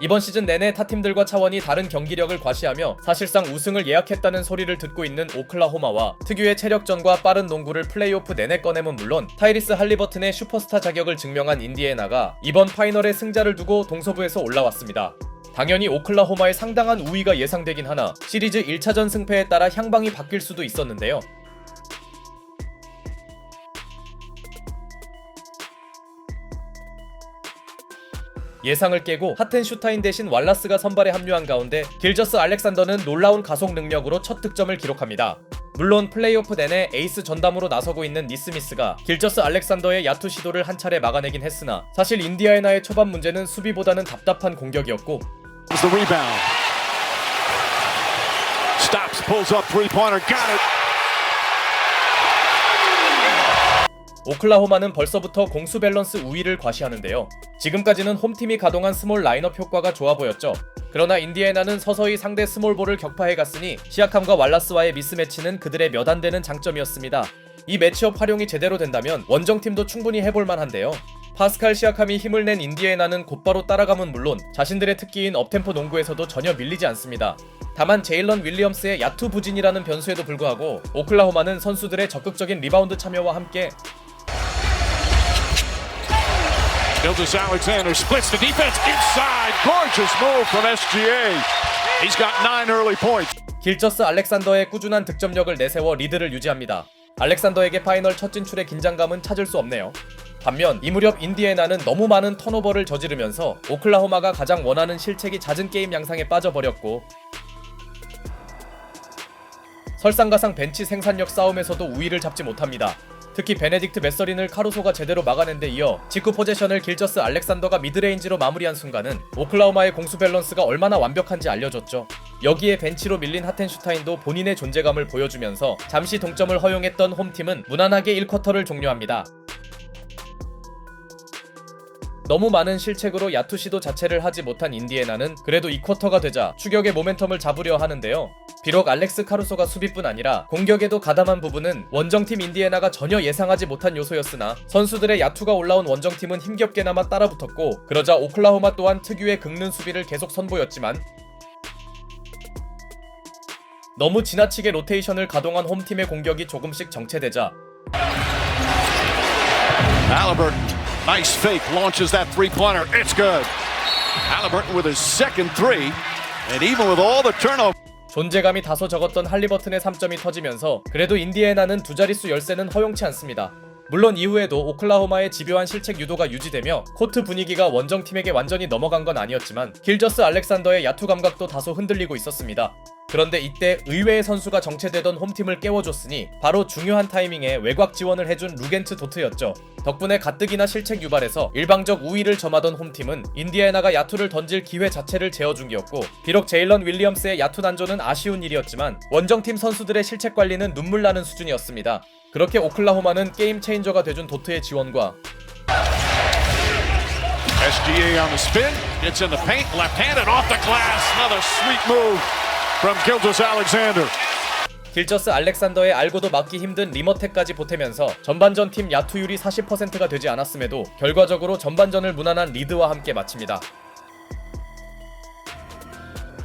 이번 시즌 내내 타 팀들과 차원이 다른 경기력을 과시하며 사실상 우승을 예약했다는 소리를 듣고 있는 오클라호마와 특유의 체력전과 빠른 농구를 플레이오프 내내 꺼내면 물론 타이리스 할리버튼의 슈퍼스타 자격을 증명한 인디애나가 이번 파이널의 승자를 두고 동서부에서 올라왔습니다. 당연히 오클라호마의 상당한 우위가 예상되긴 하나 시리즈 1차전 승패에 따라 향방이 바뀔 수도 있었는데요. 예상을 깨고 하텐슈타인 대신 왈라스가 선발에 합류한 가운데 길저스 알렉산더는 놀라운 가속 능력으로 첫 득점을 기록합니다. 물론 플레이오프 내내 에이스 전담으로 나서고 있는 니스미스가 길저스 알렉산더의 야투 시도를 한 차례 막아내긴 했으나 사실 인디아이나의 초반 문제는 수비보다는 답답한 공격이었고. Stops, pulls up three pointer, got it. 오클라호마는 벌써부터 공수 밸런스 우위를 과시하는데요. 지금까지는 홈팀이 가동한 스몰 라인업 효과가 좋아 보였죠. 그러나 인디애나는 서서히 상대 스몰볼을 격파해 갔으니 시아캄과 왈라스와의 미스매치는 그들의 몇 안 되는 장점이었습니다. 이 매치업 활용이 제대로 된다면 원정팀도 충분히 해볼 만한데요. 파스칼 시아캄이 힘을 낸 인디애나는 곧바로 따라감은 물론 자신들의 특기인 업템포 농구에서도 전혀 밀리지 않습니다. 다만 제일런 윌리엄스의 야투 부진이라는 변수에도 불구하고 오클라호마는 선수들의 적극적인 리바운드 참여와 함께 Gildas Alexander splits the defense inside. Gorgeous move from SGA. He's got nine early points. 길저스 알렉산더의 꾸준한 득점력을 내세워 리드를 유지합니다. 알렉산더에게 파이널 첫 진출의 긴장감은 찾을 수 없네요. 반면 이 무렵 인디애나는 너무 많은 턴오버를 저지르면서 오클라호마가 가장 원하는 실책이 잦은 게임 양상에 빠져버렸고 설상가상 벤치 생산력 싸움에서도 우위를 잡지 못합니다. 특히 베네딕트 메서린을 카루소가 제대로 막아낸 데 이어 직구 포제션을 길저스 알렉산더가 미드레인지로 마무리한 순간은 오클라호마의 공수 밸런스가 얼마나 완벽한지 알려줬죠. 여기에 벤치로 밀린 하텐슈타인도 본인의 존재감을 보여주면서 잠시 동점을 허용했던 홈팀은 무난하게 1쿼터를 종료합니다. 너무 많은 실책으로 야투 시도 자체를 하지 못한 인디애나는 그래도 2쿼터가 되자 추격의 모멘텀을 잡으려 하는데요. 비록 알렉스 카루소가 수비뿐 아니라 공격에도 가담한 부분은 원정팀 인디애나가 전혀 예상하지 못한 요소였으나 선수들의 야투가 올라온 원정팀은 힘겹게나마 따라붙었고 그러자 오클라호마 또한 특유의 긁는 수비를 계속 선보였지만 너무 지나치게 로테이션을 가동한 홈팀의 공격이 조금씩 정체되자 nice fake, launches that three pointer. It's good. Halliburton with his second three, and even with all the turnover. 존재감이 다소 적었던 할리버튼의 3점이 터지면서 그래도 인디애나는 두 자릿수 열세는 허용치 않습니다. 물론 이후에도 오클라호마의 집요한 실책 유도가 유지되며 코트 분위기가 원정팀에게 완전히 넘어간 건 아니었지만 길저스 알렉산더의 야투 감각도 다소 흔들리고 있었습니다. 그런데 이때 의외의 선수가 정체되던 홈팀을 깨워줬으니 바로 중요한 타이밍에 외곽 지원을 해준 루겐트 도트였죠. 덕분에 가뜩이나 실책 유발에서 일방적 우위를 점하던 홈팀은 인디애나가 야투를 던질 기회 자체를 재어준기였고 비록 제일런 윌리엄스의 야투 난조는 아쉬운 일이었지만 원정팀 선수들의 실책 관리는 눈물 나는 수준이었습니다. 그렇게 오클라호마는 게임 체인저가 돼준 도트의 지원과 SGA on the spin, gets in the paint, left-handed off the glass. Another sweet move from Gildas Alexander. 길저스 알렉산더의 알고도 막기 힘든 리머텍까지 보태면서 전반전 팀 야투율이 40%가 되지 않았음에도 결과적으로 전반전을 무난한 리드와 함께 마칩니다.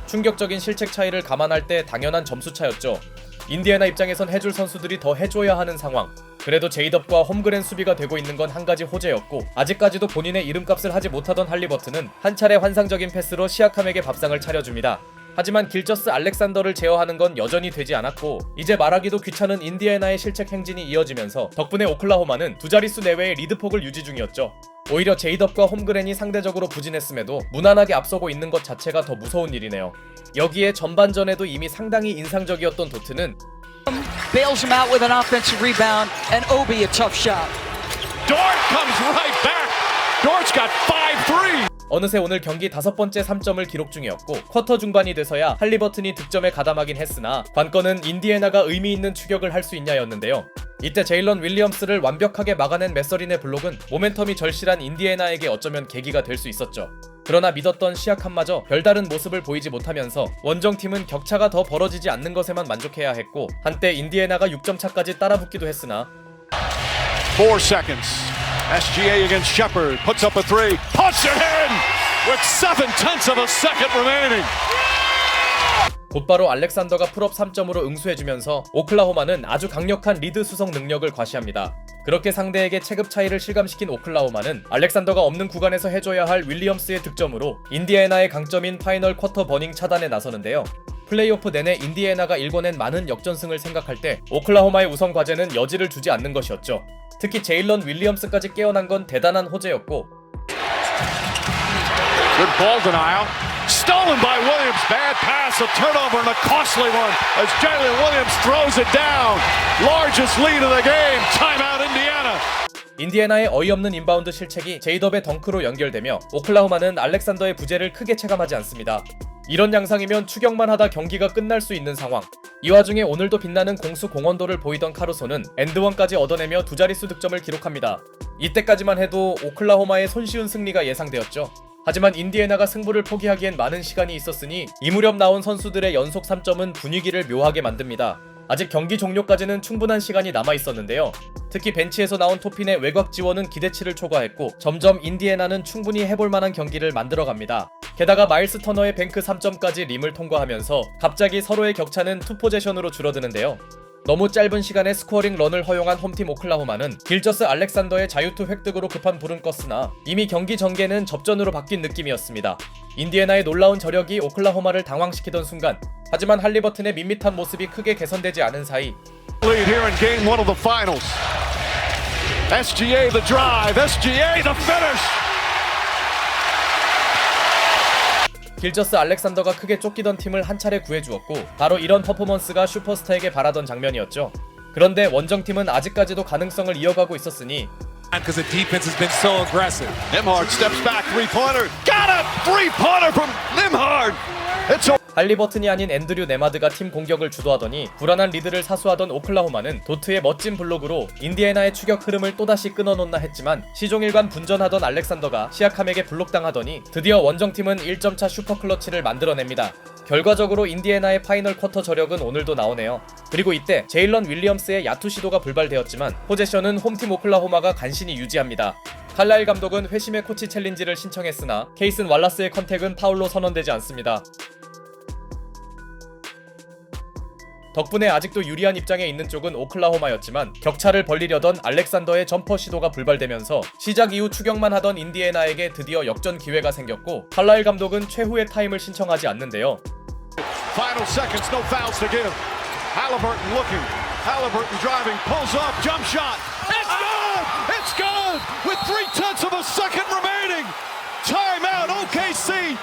충격적인 실책 차이를 감안할 때 당연한 점수 차였죠. 인디애나 입장에선 해줄 선수들이 더 해줘야 하는 상황. 그래도 제이덥과 홈그랜 수비가 되고 있는 건 한 가지 호재였고 아직까지도 본인의 이름값을 하지 못하던 할리버튼은 한 차례 환상적인 패스로 시아캄에게 밥상을 차려줍니다. 하지만 길저스 알렉산더를 제어하는 건 여전히 되지 않았고 이제 말하기도 귀찮은 인디애나의 실책 행진이 이어지면서 덕분에 오클라호마는 두 자릿수 내외의 리드폭을 유지 중이었죠. 오히려 제이덥과 홈그랜이 상대적으로 부진했음에도 무난하게 앞서고 있는 것 자체가 더 무서운 일이네요. 여기에 전반전에도 이미 상당히 인상적이었던 도트는 bails him out with an offensive rebound, and Obi a tough shot. Dort comes right back. Dort's got five threes. 어느새 오늘 경기 다섯 번째 3점을 기록 중이었고 쿼터 중반이 돼서야 할리버튼이 득점에 가담하긴 했으나 관건은 인디애나가 의미 있는 추격을 할 수 있냐였는데요. 이때 제일런 윌리엄스를 완벽하게 막아낸 메서린의 블록은 모멘텀이 절실한 인디애나에게 어쩌면 계기가 될 수 있었죠. 그러나 믿었던 시약함마저 별다른 모습을 보이지 못하면서 원정팀은 격차가 더 벌어지지 않는 것에만 만족해야 했고 한때 인디애나가 6점 차까지 따라붙기도 했으나 Four seconds. SGA against Shepard. Puts up a three. Puts it in. with seven tenths of a second remaining. 곧바로 알렉산더가 풀업 3점으로 응수해주면서 오클라호마는 아주 강력한 리드 수성 능력을 과시합니다. 그렇게 상대에게 체급 차이를 실감시킨 오클라호마는 알렉산더가 없는 구간에서 해줘야 할 윌리엄스의 득점으로 인디애나의 강점인 파이널 쿼터 버닝 차단에 나서는데요. 플레이오프 내내 인디애나가 일궈낸 많은 역전승을 생각할 때 오클라호마의 우선 과제는 여지를 주지 않는 것이었죠. 특히 제일런 윌리엄스까지 깨어난 건 대단한 호재였고. 인디애나의 어이없는 인바운드 실책이 제이덥의 덩크로 연결되며 오클라호마는 알렉산더의 부재를 크게 체감하지 않습니다. 이런 양상이면 추격만 하다 경기가 끝날 수 있는 상황. 이 와중에 오늘도 빛나는 공수 공헌도를 보이던 카루소는 엔드원까지 얻어내며 두 자릿수 득점을 기록합니다. 이때까지만 해도 오클라호마의 손쉬운 승리가 예상되었죠. 하지만 인디애나가 승부를 포기하기엔 많은 시간이 있었으니 이 무렵 나온 선수들의 연속 3점은 분위기를 묘하게 만듭니다. 아직 경기 종료까지는 충분한 시간이 남아 있었는데요. 특히 벤치에서 나온 토핀의 외곽 지원은 기대치를 초과했고 점점 인디애나는 충분히 해볼 만한 경기를 만들어갑니다. 게다가 마일스 터너의 뱅크 3점까지 림을 통과하면서 갑자기 서로의 격차는 투 포제션으로 줄어드는데요. 너무 짧은 시간에 스코어링 런을 허용한 홈팀 오클라호마는 길저스 알렉산더의 자유투 획득으로 급한 불은 껐으나 이미 경기 전개는 접전으로 바뀐 느낌이었습니다. 인디애나의 놀라운 저력이 오클라호마를 당황시키던 순간 하지만 할리버튼의 밋밋한 모습이 크게 개선되지 않은 사이. SGA the drive. SGA the finish. 길저스 알렉산더가 크게 쫓기던 팀을 한 차례 구해주었고 바로 이런 퍼포먼스가 슈퍼스타에게 바라던 장면이었죠. 그런데 원정팀은 아직까지도 가능성을 이어가고 있었으니 할리버튼이 아닌 앤드류 네마드가 팀 공격을 주도하더니 불안한 리드를 사수하던 오클라호마는 도트의 멋진 블록으로 인디애나의 추격 흐름을 또다시 끊어놓나 했지만 시종일관 분전하던 알렉산더가 시아캄에게 블록당하더니 드디어 원정팀은 1점차 슈퍼클러치를 만들어냅니다. 결과적으로 인디애나의 파이널 쿼터 저력은 오늘도 나오네요. 그리고 이때 제일런 윌리엄스의 야투 시도가 불발되었지만 포제션은 홈팀 오클라호마가 간신히 유지합니다. 칼라일 감독은 회심의 코치 챌린지를 신청했으나 케이슨 왈라스의 컨택은 파울로 선언되지 않습니다. 덕분에 아직도 유리한 입장에 있는 쪽은 오클라호마였지만 격차를 벌리려던 알렉산더의 점퍼 시도가 불발되면서 시작 이후 추격만 하던 인디애나에게 드디어 역전 기회가 생겼고 칼라일 감독은 최후의 타임을 신청하지 않는데요. final seconds. No fouls to give. Halliburton looking. Halliburton driving. Pulls up. Jump shot. It's good. It's good. With three tenths of a second remaining. Timeout. OKC.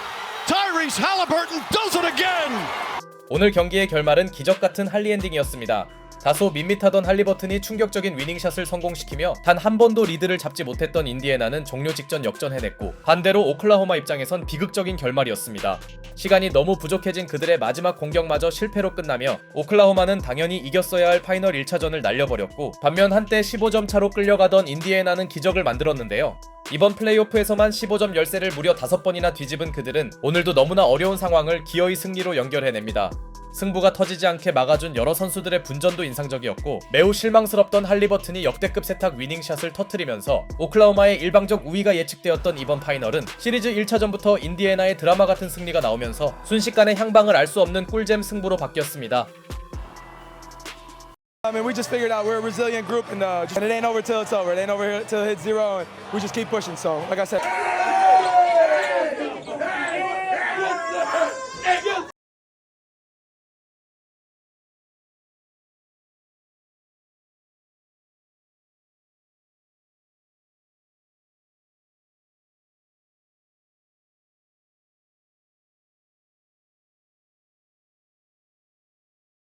Tyrese Halliburton does it again. 오늘 경기의 결말은 기적 같은 할리 엔딩이었습니다. 다소 밋밋하던 할리버튼이 충격적인 위닝샷을 성공시키며 단 한 번도 리드를 잡지 못했던 인디애나는 종료 직전 역전해냈고 반대로 오클라호마 입장에선 비극적인 결말이었습니다. 시간이 너무 부족해진 그들의 마지막 공격마저 실패로 끝나며 오클라호마는 당연히 이겼어야 할 파이널 1차전을 날려버렸고 반면 한때 15점 차로 끌려가던 인디애나는 기적을 만들었는데요. 이번 플레이오프에서만 15점 열세를 무려 5번이나 뒤집은 그들은 오늘도 너무나 어려운 상황을 기어이 승리로 연결해냅니다. 승부가 터지지 않게 막아준 여러 선수들의 분전도 인상적이었고 매우 실망스럽던 할리버튼이 역대급 세탁 위닝샷을 터트리면서 오클라호마의 일방적 우위가 예측되었던 이번 파이널은 시리즈 1차전부터 인디애나의 드라마 같은 승리가 나오면서 순식간에 향방을 알 수 없는 꿀잼 승부로 바뀌었습니다. I mean, we just figured out we're a resilient group, and, uh, and it ain't over till it's over. It ain't over till it hits zero, and we just keep pushing. So, like I said,